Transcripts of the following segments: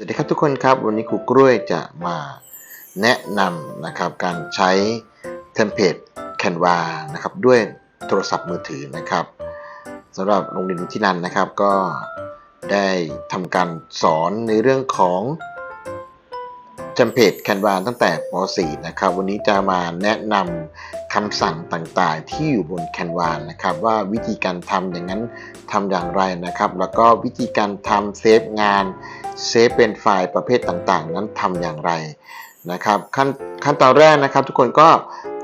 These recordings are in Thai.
สวัสดีครับทุกคนครับ วันนี้ครูกล้วยจะมาแนะนำนะครับการใช้เทมเพลตแคนวานะครับด้วยโทรศัพท์มือถือนะครับสำหรับโรงเรียนวิทินันนะครับก็ได้ทำการสอนในเรื่องของ เทมเพลต Canva ตั้งแต่ป .4 นะครับ วันนี้จะมาแนะนำคำสั่งต่างๆ ที่อยู่บน Canva นะครับ ว่าวิธีการทำอย่างนั้นทำอย่างไรนะครับ แล้วก็วิธีการทำเซฟงานเซฟเป็นไฟล์ประเภทต่างๆ นั้นทำอย่างไรนะครับขั้นขั้นตอนแรกนะครับ ทุกคนก็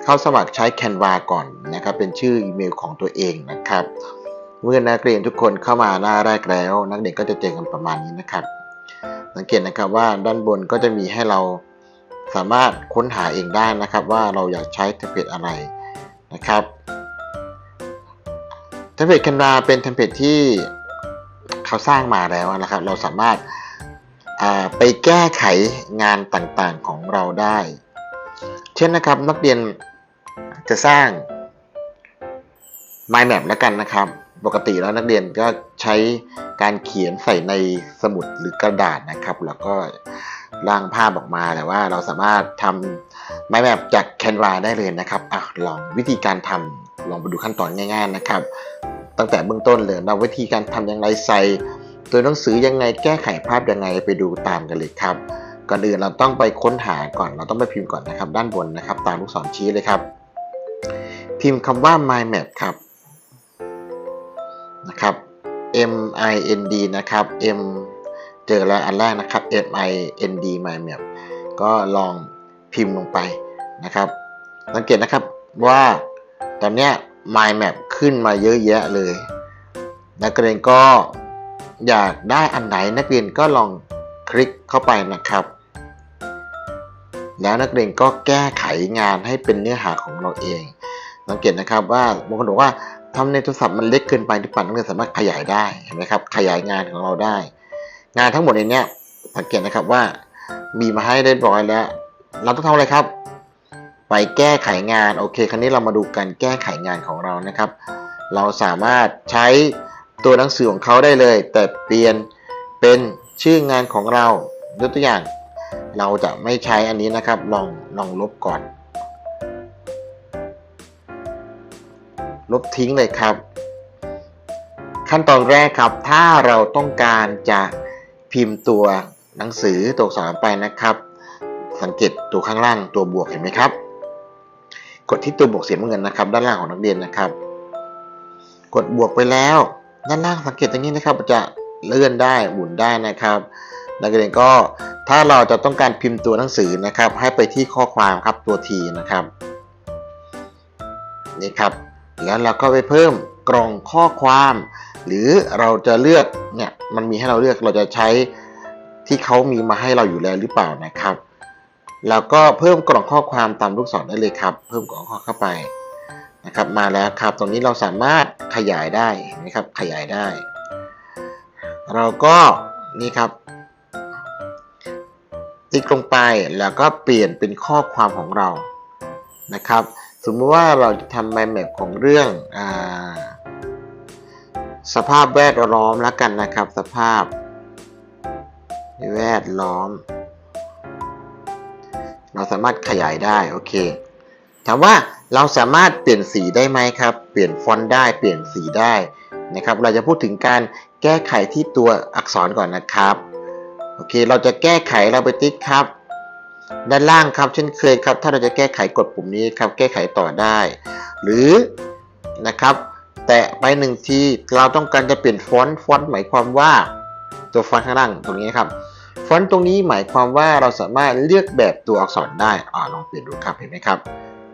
เข้าสมัครใช้ Canva ก่อนนะครับ เป็นชื่ออีเมลของตัวเองนะครับ เมื่อนักเรียนทุกคนเข้ามาหน้าแรกแล้ว นักเด็กก็จะเจอกันประมาณนี้นะครับ สังเกตนะครับว่าด้านบนก็จะมีให้เราสามารถค้นหาเองได้นะครับ ว่าเราอยากใช้เทมเพลตอะไรนะครับเทมเพลต Canva เป็นเทมเพลตที่เขาสร้างมาแล้วนะครับ เราสามารถไปแก้ไขงานต่างๆของเราได้ เช่นนะครับนักเรียนจะสร้าง mind map แล้วกันนะครับ ปกติแล้วนักเรียนก็ใช้การเขียนใส่ในสมุดหรือกระดาษนะครับ แล้วก็ร่างภาพออกมาแต่ว่าเราสามารถทำ mind map จาก Canva ได้เลยนะครับอะลองวิธีการทำลองไปดูขั้นตอนง่ายๆนะครับ ตั้งแต่เบื้องต้นเลยนะวิธีการทำอย่างไรใส่ตัวหนังสือยังไงแก้ไขภาพยังไงไปดูตามกันเลยครับ ก่อนอื่นเราต้องไปค้นหาก่อนเราต้องไปพิมพ์ก่อนนะครับ ด้านบนนะครับ ตามลูกศรชี้เลยครับ พิมพ์คำว่า mind map ครับ นะครับ M I N D นะครับ M เจอแล้วอันแรกนะครับ M I N D mind map ก็ลองพิมพ์ลงไปนะครับ สังเกตนะครับว่าตอนเนี้ย mind map ขึ้นมาเยอะแยะเลย นักเรียนก็อยากได้อันไหนนักเรียนก็ลองคลิกเข้าไปนะครับ แล้วนักเรียนก็แก้ไขงานให้เป็นเนื้อหาของเราเอง สังเกตนะครับว่าบางคนบอกว่า ทำในโทรศัพท์มันเล็กเกินไปหรือเปล่านักเรียนสามารถขยายได้เห็นไหมครับ ขยายงานของเราได้ งานทั้งหมดในนี้สังเกตนะครับว่า มีมาให้ได้ร้อยแล้ว เราต้องทำอะไรครับ ไปแก้ไขงานโอเค คราวนี้เรามาดูการแก้ไขงานของเรานะครับ เราสามารถใช้ตัวหนังสือของเขาได้เลย แต่เปลี่ยนเป็นชื่องานของเรายกตัวอย่าง เราจะไม่ใช้อันนี้นะครับ ลองลองลบก่อน ลบทิ้งเลยครับ ขั้นตอนแรกครับ ถ้าเราต้องการจะพิมพ์ตัวหนังสือตัวอักษรไปนะครับ สังเกตตัวข้างล่างตัวบวกเห็นไหมครับ กดที่ตัวบวกเสีน้ำเงินนะครับ ด้านล่างของนักเรียนนะครับ กดบวกไปแล้ว ด้านล่างสังเกตตรงนี้นะครับจะเลื่อนได้หมุนได้นะครับ นักเรียนก็ถ้าเราจะต้องการพิมพ์ตัวหนังสือนะครับ ให้ไปที่ข้อความครับตัวทีนะครับนี่ครับ แล้วเราก็ไปเพิ่มกล่องข้อความ หรือเราจะเลือกเนี่ยมันมีให้เราเลือกเราจะใช้ที่เขามีมาให้เราอยู่แล้วหรือเปล่านะครับแล้วก็เพิ่มกล่องข้อความตามลูกศรได้เลยครับ เพิ่มกล่องข้อเข้าไปนะครับมาแล้วครับตรงนี้เราสามารถขยายได้เห็นไหมครับขยายได้ เราก็นี่ครับ ติ๊กลงไปแล้วก็เปลี่ยนเป็นข้อความของเรานะครับ สมมติว่าเราจะทำแมแมปของเรื่องอสภาพแวดล้อมแล้วกันนะครับ สภาพ แวดล้อม เราสามารถขยายได้โอเคถามว่าเราสามารถเปลี่ยนสีได้ไหมครับ เปลี่ยนฟอนต์ได้เปลี่ยนสีได้นะครับ เราจะพูดถึงการแก้ไขที่ตัวอักษรก่อนนะครับโอเค เราจะแก้ไขเราไปติ๊กครับ ด้านล่างครับเช่นเคยครับ ถ้าเราจะแก้ไขกดปุ่มนี้ครับ แก้ไขต่อได้ หรือนะครับแตะไปหนึ่งทีเราต้องการจะเปลี่ยนฟอนต์ฟอนต์หมายความว่าตัวฟอนต์ข้างล่างตรงนี้ครับฟอนต์ตรงนี้หมายความว่าเราสามารถเลือกแบบตัวอักษรได้อ่าลองเปลี่ยนดูครับเห็นไหมครับ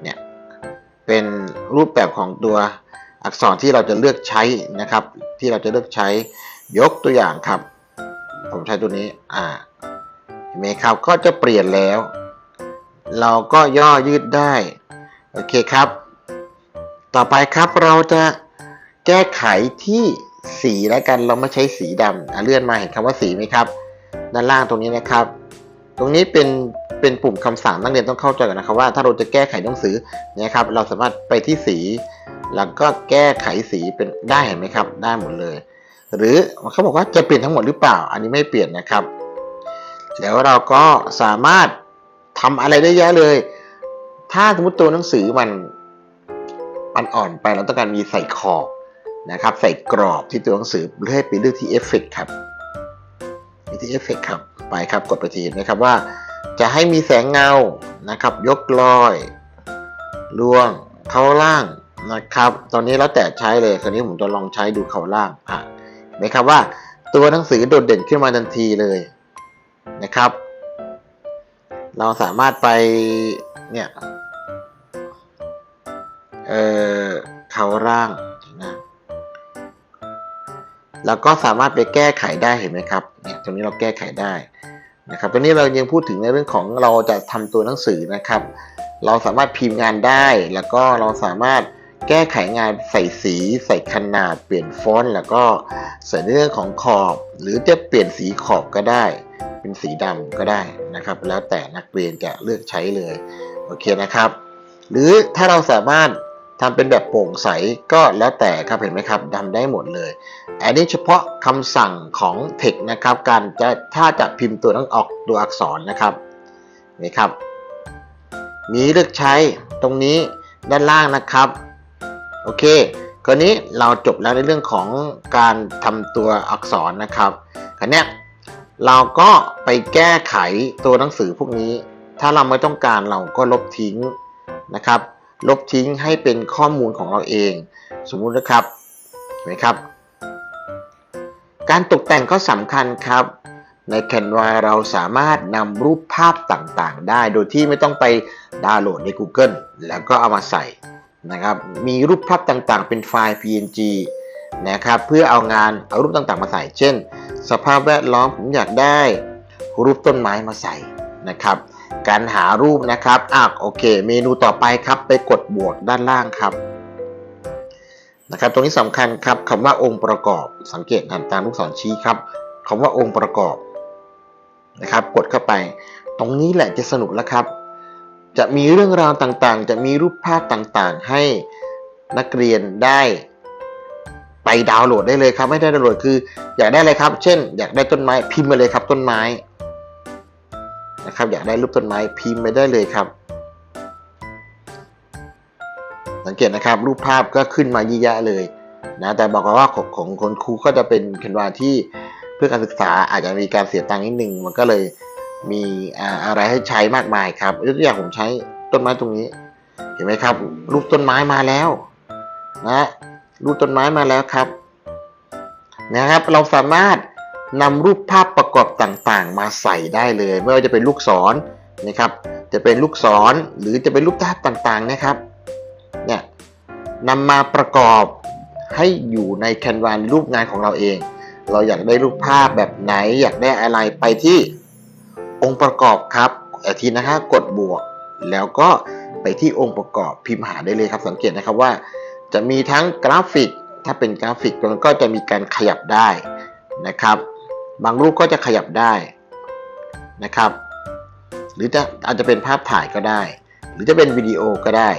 เนี่ยเป็นรูปแบบของตัวอักษรที่เราจะเลือกใช้นะครับ ที่เราจะเลือกใช้ยกตัวอย่างครับ ผมใช้ตัวนี้อ่า เห็นไหมครับก็จะเปลี่ยนแล้ว เราก็ย่อยืดได้ โอเคครับ ต่อไปครับเราจะแก้ไขที่สีแล้วกันเราไม่ใช้สีดำเลื่อนมาเห็นคำว่าสีไหมครับ ด้านล่างตรงนี้นะครับ ตรงนี้เป็นเป็นปุ่มคำสั่งนักเรียนต้องเข้าใจก่อนนะครับว่าถ้าเราจะแก้ไขหนังสือเนี่ยครับเราสามารถไปที่สี แล้วก็แก้ไขสีเป็นได้เห็นไหมครับ ได้หมดเลย หรือเขาบอกว่าจะเปลี่ยนทั้งหมดหรือเปล่า อันนี้ไม่เปลี่ยนนะครับ แล้วเราก็สามารถทำอะไรได้เยอะเลย ถ้าสมมติตัวหนังสือมันมันอ่อนไปเราต้องการมีใส่ขอบนะครับ ใส่กรอบที่ตัวหนังสือเพื่อให้ไปเลือกที่เอฟเฟกครับมีที่เอฟเฟกครับไปครับกดไปทีนะครับว่า จะให้มีแสงเงานะครับ ยกลอยลวงเข้าล่างนะครับ ตอนนี้แล้วแต่ใช้เลยคราวนี้ผมจะลองใช้ดูเข้าล่างอะเห็นไหมครับว่าตัวหนังสือโดดเด่นขึ้นมาทันทีเลย นะครับ เราสามารถไปเนี่ยเออเข้าล่างนะแล้วก็สามารถไปแก้ไขได้เห็นไหมครับเนี่ยตรงนี้เราแก้ไขได้นะครับตอนนี้เรายังพูดถึงในเรื่องของเราจะทำตัวหนังสือนะครับ เราสามารถพิมพ์งานได้ แล้วก็เราสามารถแก้ไขงานใส่สี ใส่ขนาด เปลี่ยนฟอนต์แล้วก็ใส่เรื่องของขอบ หรือจะเปลี่ยนสีขอบก็ได้ เป็นสีดำก็ได้นะครับ แล้วแต่นักเรียนจะเลือกใช้เลยโอเคนะครับ หรือถ้าเราสามารถทำเป็นแบบโปร่งใสก็แล้วแต่ครับเห็นไหมครับทำได้หมดเลย อันนี้เฉพาะคำสั่งของ text นะครับ การจะถ้าจะพิมพ์ตัวหนังออกตัวอักษรนะครับนี่ครับ มีเลือกใช้ตรงนี้ด้านล่างนะครับ โอเคคราวนี้เราจบแล้วในเรื่องของการทำตัวอักษรนะครับคราวนี้ เราก็ไปแก้ไขตัวหนังสือพวกนี้ ถ้าเราไม่ต้องการเราก็ลบทิ้งนะครับ ลบทิ้งให้เป็นข้อมูลของเราเอง สมมุตินะครับเห็นไหมครับ การตกแต่งก็สำคัญครับ ใน Canva เราสามารถนำรูปภาพต่างๆ ได้ โดยที่ไม่ต้องไปดาวน์โหลดใน Google แล้วก็เอามาใส่นะครับ มีรูปภาพต่างๆ เป็นไฟล์ PNG นะครับ เพื่อเอางานเอารูปต่างๆ มาใส่ เช่น สภาพแวดล้อมผมอยากได้ รูปต้นไม้มาใส่นะครับ การหารูปนะครับอะโอเค เมนูต่อไปครับไปกดบวกด้านล่างครับนะครับตรงนี้สำคัญครับคำว่าองค์ประกอบสังเกตตามลูกศรชี้ครับคำว่าองค์ประกอบนะครับ กดเข้าไป ตรงนี้แหละจะสนุกแล้วครับ จะมีเรื่องราวต่างๆ จะมีรูปภาพต่างๆ ให้นักเรียนได้ ไปดาวน์โหลดได้เลยครับ ไม่ได้ดาวน์โหลดคือ อยากได้อะไรครับ เช่น อยากได้ต้นไม้พิมพ์มาเลยครับต้นไม้นะครับอยากได้รูปต้นไม้พิมพ์ไปได้เลยครับ สังเกตนะครับ รูปภาพก็ขึ้นมาเยอะแยะเลยนะแต่บอกว่าของของคนครูก็จะเป็นเคนวาที่เพื่อการศึกษาอาจจะมีการเสียตังค์นิดนึงมันก็เลยมีอะไรให้ใช้มากมายครับยกตัวอย่างผมใช้ต้นไม้ตรงนี้ เห็นไหมครับ รูปต้นไม้มาแล้ว นะ รูปต้นไม้มาแล้วครับ นะครับ เราสามารถนำรูปภาพประกอบต่างๆ มาใส่ได้เลย ไม่ว่าจะเป็นลูกศรนะครับ จะเป็นลูกศรหรือจะเป็นรูปภาพต่างๆนะครับ เนี่ยนำมาประกอบให้อยู่ในแคนวารูปงานของเราเอง เราอยากได้รูปภาพแบบไหน อยากได้อะไรไปที่องค์ประกอบครับอาทีนะฮะกดบวก แล้วก็ไปที่องค์ประกอบพิมพ์หาได้เลยครับ สังเกตนะครับว่า จะมีทั้งกราฟิก ถ้าเป็นกราฟิกมันก็จะมีการขยับได้นะครับ บางรูปก็จะขยับได้นะครับ หรือจะอาจจะเป็นภาพถ่ายก็ได้ หรือจะเป็นวิดีโอก็ได้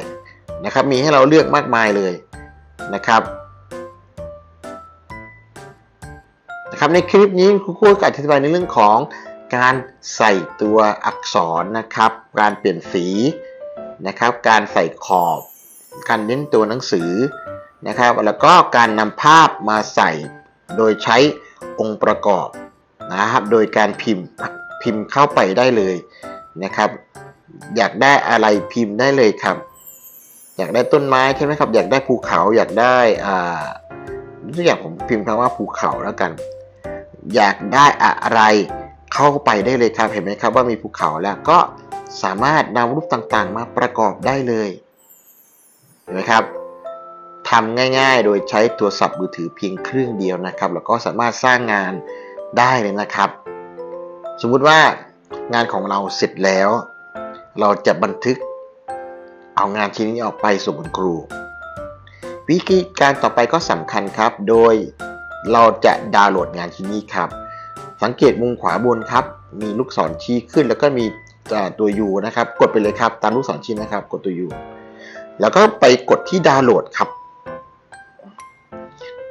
นะครับ มีให้เราเลือกมากมายเลยนะครับนะครับในคลิปนี้ครูก็อธิบายในเรื่องของการใส่ตัวอักษรนะครับ การเปลี่ยนสีนะครับ การใส่ขอบ การเน้นตัวหนังสือนะครับ แล้วก็การนำภาพมาใส่โดยใช้องค์ประกอบนะครับ โดยการพิมพ์พิมพ์เข้าไปได้เลยนะครับ อยากได้อะไรพิมพ์ได้เลยครับ อยากได้ต้นไม้ใช่ไหมครับ อยากได้ภูเขา อยากได้อ่าทุกอย่างผมพิมพ์คำว่าภูเขาแล้วกัน อยากได้อะไรเข้าไปได้เลยครับ เห็นไหมครับว่ามีภูเขาแล้วก็สามารถนำรูปต่างๆ มาประกอบได้เลย นไหมครับทำง่ายๆ โดยใช้ตัวสับมือถือเพียงเครื่องเดียวนะครับ แล้วก็สามารถสร้างงานได้เลยนะครับ สมมุติว่างานของเราเสร็จแล้ว เราจะบันทึกเอางานชิ้นนี้ออกไปส่งคุณครู วิธีการต่อไปก็สำคัญครับ โดยเราจะดาวน์โหลดงานชิ้นนี้ครับ สังเกตมุมขวาบนครับ มีลูกศรชี้ขึ้นแล้วก็มีตัว U นะครับ กดไปเลยครับ ตามลูกศรชี้นะครับ กดตัว U แล้วก็ไปกดที่ดาวน์โหลดครับ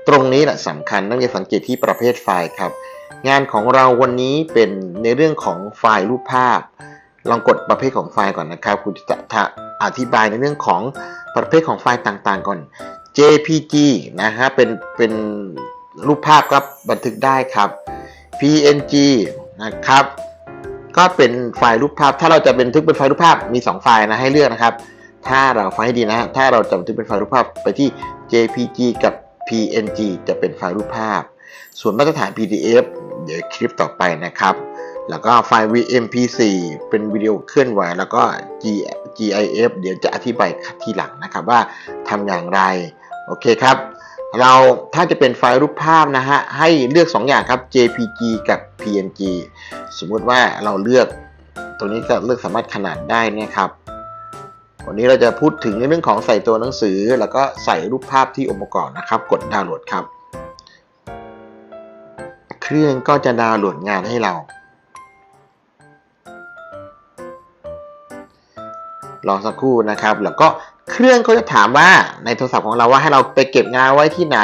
ตรงนี้แหละสำคัญนักเรียนสังเกตที่ประเภทไฟล์ครับ งานของเราวันนี้เป็นในเรื่องของไฟล์รูปภาพ ลองกดประเภทของไฟล์ก่อนนะครับ คุณจะอธิบายในเรื่องของประเภทของไฟล์ต่างๆก่อน JPG นะฮะเป็นเป็นรูปภาพก็บันทึกได้ครับ PNG นะครับ ก็เป็นไฟล์รูปภาพ ถ้าเราจะบันทึกเป็นไฟล์รูปภาพมี 2 ไฟล์นะให้เลือกนะครับ ถ้าเราฟังให้ดีนะถ้าเราจะบันทึกเป็นไฟล์รูปภาพไปที่ JPG กับ PNG จะเป็นไฟล์รูปภาพ ส่วนมาตรฐาน PDF เดี๋ยวคลิปต่อไปนะครับ แล้วก็ไฟล์ VMP4 เป็นวิดีโอเคลื่อนไหว แล้วก็ gif เดี๋ยวจะอธิบายทีหลังนะครับว่าทำอย่างไร โอเคครับ เราถ้าจะเป็นไฟล์รูปภาพนะฮะ ให้เลือก 2 อย่างครับ JPG กับ PNG สมมุติว่าเราเลือกตรงนี้ก็เลือกสามารถขนาดได้นี่ครับ วันนี้เราจะพูดถึงในเรื่องของใส่ตัวหนังสือ แล้วก็ใส่รูปภาพที่องค์ประกอบนะครับ กดดาวน์โหลดครับ เครื่องก็จะดาวน์โหลดงานให้เรา รอสักครู่นะครับ แล้วก็เครื่องก็จะถามว่าในโทรศัพท์ของเราว่าให้เราไปเก็บงานไว้ที่ไหน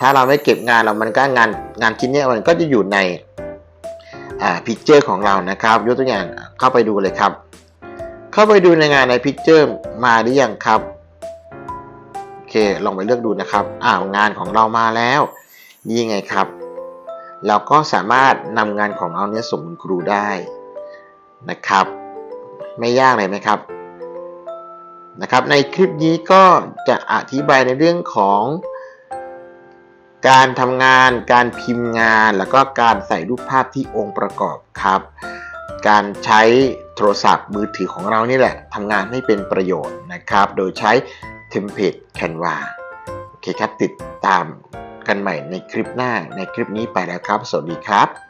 ถ้าเราไม่เก็บงานเรามันก็งานงานชิ้นนี้มันก็จะอยู่ในอ่าพิกเจอร์ของเรานะครับ ยกตัวอย่างเข้าไปดูเลยครับ เข้าไปดูในงานในพิกเจอร์มาหรือยังครับ โอเค ลองไปเลือกดูนะครับ อ้าวงานของเรามาแล้วนี่ไงครับ เราก็สามารถนำงานของเราเนี้ยส่งคุณครูได้นะครับ ไม่ยากเลยไหมครับนะครับ ในคลิปนี้ก็จะอธิบายในเรื่องของการทำงาน การพิมพ์งาน แล้วก็การใส่รูปภาพที่องค์ประกอบครับ การใช้ โทรศัพท์มือถือของเรานี่แหละทำงานให้เป็นประโยชน์นะครับ โดยใช้เทมเพลต Canva โอเคครับ ติดตามกันใหม่ในคลิปหน้าในคลิปนี้ไปแล้วครับ สวัสดีครับ